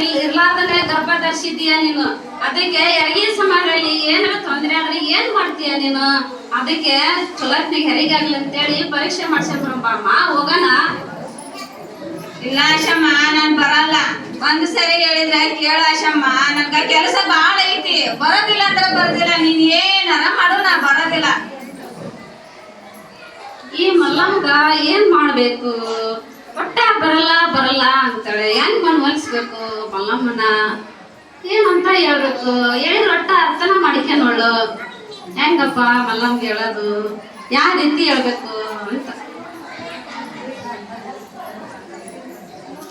ಇರ್ಲಾರ್ದನೆ ಗರ್ಭ ತರ್ಸಿದೀಯ ನೀನು? ಅದಕ್ಕೆ ಹೆರಿಗೆ ಸಮಾಜದಲ್ಲಿ ಏನಾರ ತೊಂದರೆ ಆದ್ರೆ ಏನ್ ಮಾಡ್ತೀಯ ನೀನು? ಅದಕ್ಕೆ ಚೊಲತ್ನಿಗೆ ಹೆರಿಗೆ ಆಗ್ಲಿ ಅಂತೇಳಿ ಪರೀಕ್ಷೆ ಮಾಡ್ಸಕ್ ಅಮ್ಮ ಹೋಗೋಣ. ಇಲ್ಲ ಆಶಮ್ಮ, ನಾನ್ ಬರಲ್ಲ. ಒಂದ್ ಸರಿ ಹೇಳಿದ್ರೆ ಕೇಳ ಆಶಮ್ಮ. ನನ್ಗ ಕೆಲಸ ಬಾಳ ಐತಿ. ಬರೋದಿಲ್ಲ ಅಂದ್ರೆ ಬರೋದಿಲ್ಲ. ನೀನ್ ಏನಾರ ಮಾಡು ಬರೋದಿಲ್ಲ. ಈ ಮಲ್ಲಮ್ಮಗ ಏನ್ ಮಾಡ್ಬೇಕು? ಒಟ್ಟ ಬರಲ್ಲ ಬರಲ್ಲ ಮನ್ವಲ್ಸ್ಬೇಕು ಮಲ್ಲಮ್ಮನ ಏನಂತ ಹೇಳ್ಬೇಕು? ಹೇಳಿದ್ರೆ ಒಟ್ಟ ಅರ್ಥನ ಮಾಡಿಕೊಂಡೋಳು. ಹೆಂಗಪ್ಪ ಮಲ್ಲಮ್ಗೆ ಹೇಳೋದು ಯಾವ ರೀತಿ ಹೇಳ್ಬೇಕು? ಅಂತ.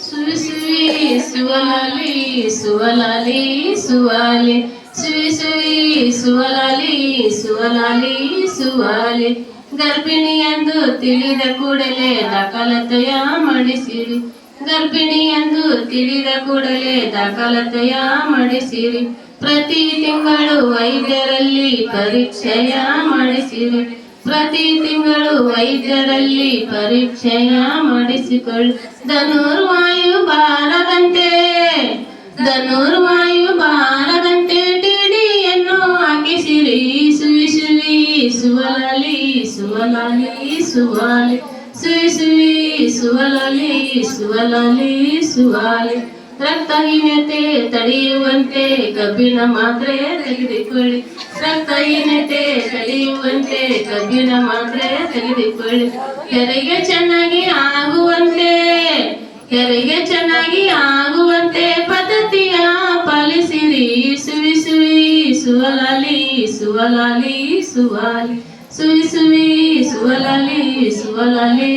ಸುವಿ ಸುವಿ ಸುವಲಲಿ ಸುವಲಲಿ, ಸುವಲಿ. ಸುವಿ ಸುವಿ ಸುವಲಲಿ ಸುವಲಲಿ, ಸುವಲಿ. ಗರ್ಭಿಣಿ ಎಂದು ತಿಳಿದ ಕೂಡಲೇ ದಾಖಲತೆಯ ಮಾಡಿಸಿರಿ. ಗರ್ಭಿಣಿ ಎಂದು ತಿಳಿದ ಕೂಡಲೇ ದಾಖಲತೆಯ ಮಾಡಿಸಿರಿ. ಪ್ರತಿ ತಿಂಗಳು ವೈದ್ಯರಲ್ಲಿ ಪರೀಕ್ಷೆಯ ಮಾಡಿಸಿರಿ. ಪ್ರತಿ ತಿಂಗಳು ವೈದ್ಯರಲ್ಲಿ ಪರೀಕ್ಷೆಯ ಮಾಡಿಸಿಕೊಳ್ಳಿ. ಧನುರ್ವಾಯು ಬಾರದಂತೆ ಧನುರ್ವಾಯು ಬಾರದಂತೆ ಟಿಡಿಯನ್ನು ಹಾಕಿಸಿರಿ. ಸುವಿ ಸುವಿ ಸುವಲಲಿ ಸುವಲಲಿ, ಸುವಾಲಿ. ಸುವಿ ಸುವಿ ಸುವಲಲಿ ಸುವಲಲಿ ಸುವಾಲಿ ರಕ್ತಹೀನತೆ ತಡೆಯುವಂತೆ ಕಬ್ಬಿನ ಮಾತ್ರೆ ತೆಗೆದುಕೊಳ್ಳಿ. ರಕ್ತಹೀನತೆ ತಡೆಯುವಂತೆ ಕಬ್ಬಿನ ಮಾತ್ರೆ ತೆಗೆದುಕೊಳ್ಳಿ. ಕೆರೆಗೆ ಚೆನ್ನಾಗಿ ಆಗುವಂತೆ, ಕೆರೆಗೆ ಚೆನ್ನಾಗಿ ಆಗುವಂತೆ ಪದ್ಧತಿಯ ಪಾಲಿಸಿರಿ. ಸುವಿ ಸುವಿ ಸುವಲಾಲಿ ಸುವಲಾಲಿ ಸುವಾಲಿ ಸುವಿ ಸುವಿ ಸುವಲಾಲಿ ಸುವಲಾಲಿ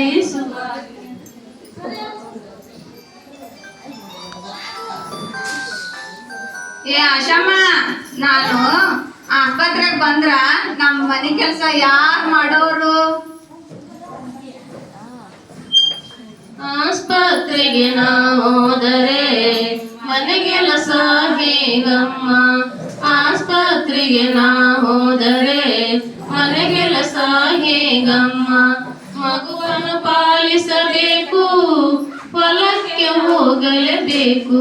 ಏ ಆಶಮ್ಮ, ನಾನು ಆಸ್ಪತ್ರೆಗೆ ಬಂದ್ರ ನಮ್ಮ ಮನೆ ಕೆಲಸ ಯಾರ್ ಮಾಡೋರು? ಆಸ್ಪತ್ರೆಗೆ ನಾವು ಹೋದರೆ ಮನೆಗೆಲಸ ಹೇಗಮ್ಮ? ಆಸ್ಪತ್ರೆಗೆ ನಾ ಹೋದರೆ ಮನೆಗೆಲಸ ಹೇಗಮ್ಮ ಮಗುವನ್ನು ಪಾಲಿಸಬೇಕು, ಹೊಲಕ್ಕೆ ಹೋಗಲೇಬೇಕು.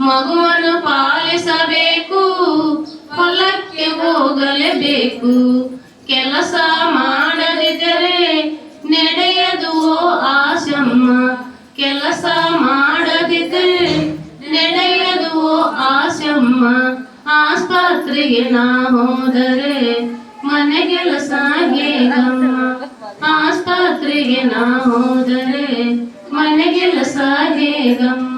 ಮಗುವನ್ನು ಪಾಲಿಸಬೇಕು, ಹೊಲಕ್ಕೆ ಹೋಗಲೇಬೇಕು. ಕೆಲಸ ಮಾಡದಿದ್ದರೆ ನಡೆಯದು ಆಶಮ್ಮ ಕೆಲಸ ಮಾಡದಿದ್ದರೆ ನಡೆಯದು ಆಶಮ್ಮ ಆಸ್ಪತ್ರೆಗೆ ನಾ ಹೋದರೆ ಮನೆ ಕೆಲಸ ಹೇಗಮ್ಮ ಆಸ್ಪತ್ರೆಗೆ ನಾ ಹೋದರೆ ಮನೆ ಕೆಲಸ ಹೇಗಮ್ಮ